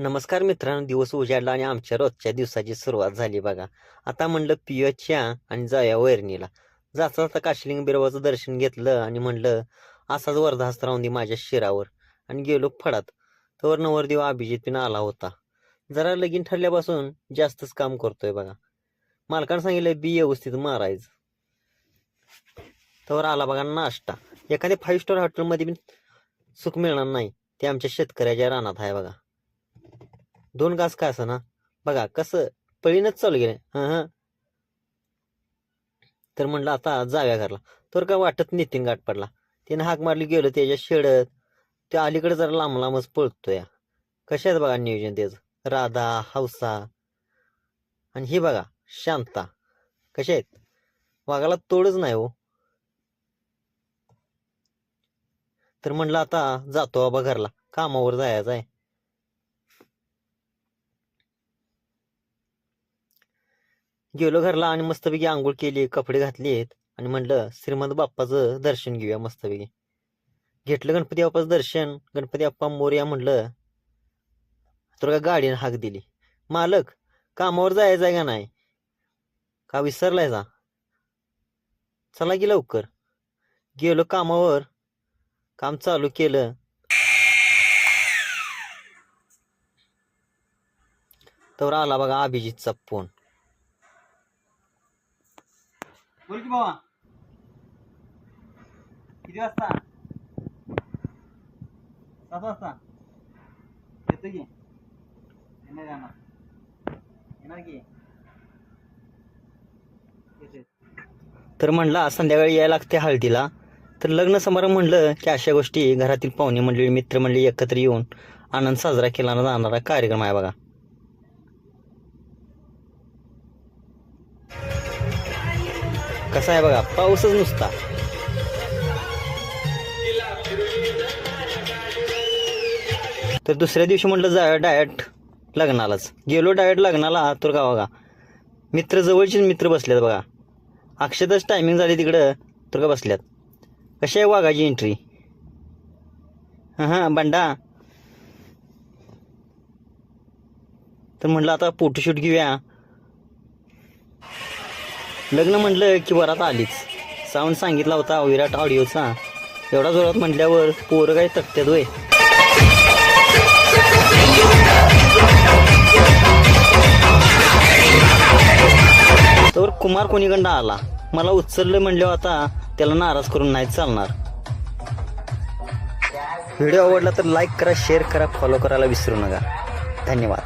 नमस्कार मित्रांनो दिवस उजाडला आणि आमच्या रोजच्या दिवसाची सुरुवात झाली बघा. आता म्हणलं पियच्या आणि जाया वैरणीला. जाता जाता काशीलिंग बिरवाचं दर्शन घेतलं आणि म्हणलं असाच वरधास्त राहून दे माझ्या शिरावर. आणि गेलो फडात. तर नवरदेव अभिजित पिन आला होता. जरा लगीन ठरल्यापासून जास्तच काम करतोय बघा. मालकानं सांगितलं बी व्यवस्थित मारायचं. तर आला बघा नाश्ता. एखाद्या फाईव्ह स्टार हॉटेलमध्ये बी सुख मिळणार नाही. ते आमच्या शेतकऱ्याच्या रानात आहे बघा. दोन घास का असं ना? बघा कसं? पळीनच चालू गेले हां तर म्हणलं आता जाव्या घरला. तर काय वाटत नितीन गाठ पडला. त्यानं हाक मारली गेलो त्याच्या शेडत. त्या अलीकडे जरा लांब लांबच पळतोय. कशात बघा नियोजन त्याचं? राधा हौसा. आणि ही बघा शांता. कशा आहेत? वाघाला तोडच नाही हो. तर म्हणलं आता जातो बाबा घरला. कामावर जायचं आहे. गेलो घरला आणि मस्तपैकी आंघोळ केली कपडे घातलेत आणि म्हणलं श्रीमंत बाप्पाचं दर्शन घेऊया मस्तपैकी. घेतलं गणपती बाप्पाचं दर्शन. गणपती बाप्पा मोरया म्हणलं तुला का गाडीनं हाक दिली? मालक कामावर जायचं आहे का नाही? का विसरलाय जा? चला की लवकर. गेलो कामावर. काम चालू केलं. तर आला बघा अभिजितचा फोन. बोल की बाबा किती वाजता? सात वाजता? येतो की. येणार जाणार येणार की. तर म्हणला संध्याकाळी यायला लागते हळदीला. तर लग्न समारंभ म्हणलं की अशा गोष्टी घरातील पाहुणे मंडळी मित्रमंडळी एकत्र येऊन आनंद साजरा केला जाणारा कार्यक्रम आहे बघा. कसा आहे बघा पाऊसच नुसता. तर दुसऱ्या दिवशी म्हटलं जा डायट लग्नालाच. गेलो डायट लग्नाला तर का बघा मित्र जवळचेच मित्र बसलेत बघा. अक्षतच टायमिंग झाली तिकडं तर का बसल्यात. कशी आहे वाघाची एंट्री हां हां बंडा. तर म्हटलं आता फोटोशूट घेऊया. लग्न म्हटलं की वरात आलीच. साऊंड सांगितला होता विराट ऑडिओचा. एवढा जोरात म्हटल्यावर पोरं काही तकत्यात वय. तर कुमार कोणीकंडा आला. मला उचललं म्हणल्यावर आता त्याला नाराज करून नाही चालणार. व्हिडिओ आवडला तर लाईक करा शेअर करा फॉलो करायला विसरू नका. धन्यवाद.